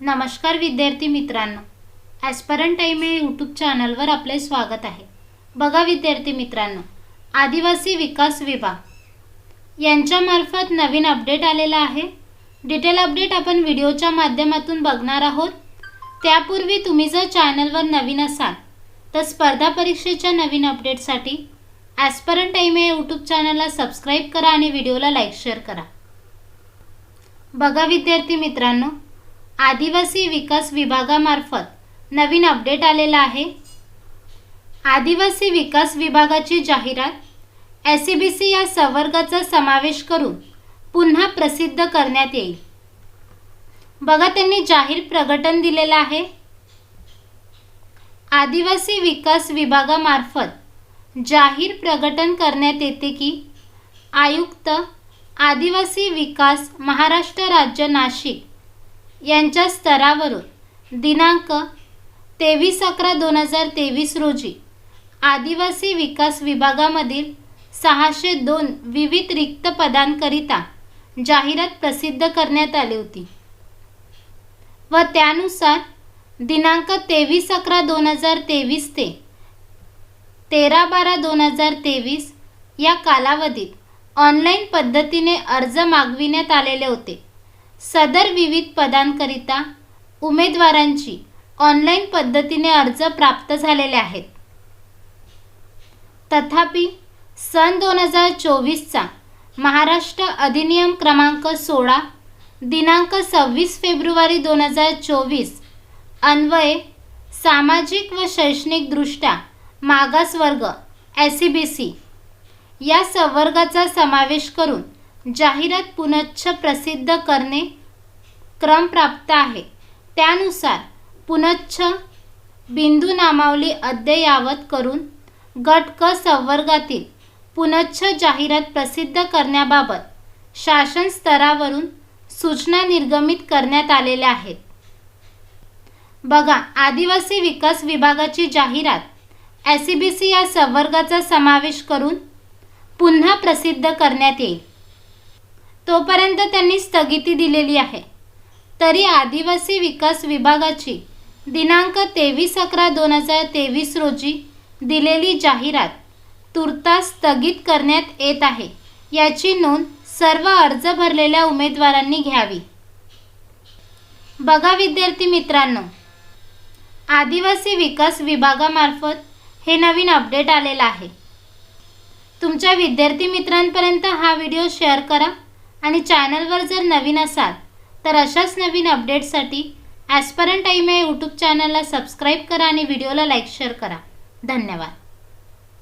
नमस्कार विद्यार्थी मित्रांनो. ॲस्परन टाईम यूट्यूब चॅनलवर आपले स्वागत आहे. बघा विद्यार्थी मित्रांनो आदिवासी विकास विभाग. यांच्यामार्फत नवीन अपडेट आलेला आहे. डिटेल अपडेट आपण व्हिडिओच्या माध्यमातून बघणार आहोत. त्यापूर्वी तुम्ही जर चॅनलवर नवीन असाल तर स्पर्धा परीक्षेच्या नवीन अपडेटसाठी ॲस्परन टाईम यूट्यूब चॅनलला सबस्क्राईब करा आणि व्हिडिओला लाईक शेअर करा. बघा विद्यार्थी मित्रांनो आदिवासी विकास विभागामार्फत नवीन अपडेट आलेला आहे. आदिवासी विकास विभागाची जाहिरात एस सी बी सी या संवर्गाचा समावेश करून पुन्हा प्रसिद्ध करण्यात येईल. बघा त्यांनी जाहीर प्रकटन दिलेलं आहे. आदिवासी विकास विभागामार्फत जाहीर प्रकटन करण्यात येते की आयुक्त आदिवासी विकास महाराष्ट्र राज्य नाशिक यांच्या स्तरावरून दिनांक तेवीस अकरा दोन हजार तेवीस रोजी आदिवासी विकास विभागामधील सहाशे दोन विविध रिक्त पदांकरिता जाहिरात प्रसिद्ध करण्यात आली होती. व त्यानुसार दिनांक तेवीस अकरा दोन हजार तेवीस ते तेरा बारा दोन हजार तेवीस या कालावधीत ऑनलाईन पद्धतीने अर्ज मागविण्यात आलेले होते. सदर विविध पदांकरिता उमेदवारांची ऑनलाईन पद्धतीने अर्ज प्राप्त झालेले आहेत. तथापि सन दोन हजार चोवीसचा महाराष्ट्र अधिनियम क्रमांक सोळा दिनांक सव्वीस फेब्रुवारी दोन हजार चोवीस अन्वये सामाजिक व शैक्षणिकदृष्ट्या मागासवर्ग एस सी बी सी या संवर्गाचा समावेश करून जाहिरात पुनच्छ प्रसिद्ध करणे क्रम प्राप्त आहे. त्यानुसार पुनच्छ बिंदू नामावली अद्ययावत करून गट क संवर्गातील पुनच्छ जाहिरात प्रसिद्ध करण्याबाबत शासन स्तरावरून सूचना निर्गमित करण्यात आलेल्या आहेत. बघा आदिवासी विकास विभागाची जाहिरात एस सी बी सी या संवर्गाचा समावेश करून पुन्हा प्रसिद्ध करण्यात येईल. तोपर्यंत त्यांनी स्थगिती दिलेली आहे. तरी आदिवासी विकास विभागाची दिनांक तेवीस अकरा दोन हजार तेवीस रोजी दिलेली जाहिरात तुर्तास स्थगित करण्यात येत आहे. याची नोंद सर्व अर्ज भरलेल्या उमेदवारांनी घ्यावी. बघा विद्यार्थी मित्रांनो आदिवासी विकास विभागामार्फत हे नवीन अपडेट आलेलं आहे. तुमच्या विद्यार्थी मित्रांपर्यंत हा व्हिडिओ शेअर करा. आणि चॅनलवर जर नवीन असाल तर अशाच नवीन अपडेटसाठी ॲस्परंट टाईम या यूट्यूब चॅनलला सबस्क्राईब करा आणि व्हिडिओला लाईक शेअर करा. धन्यवाद.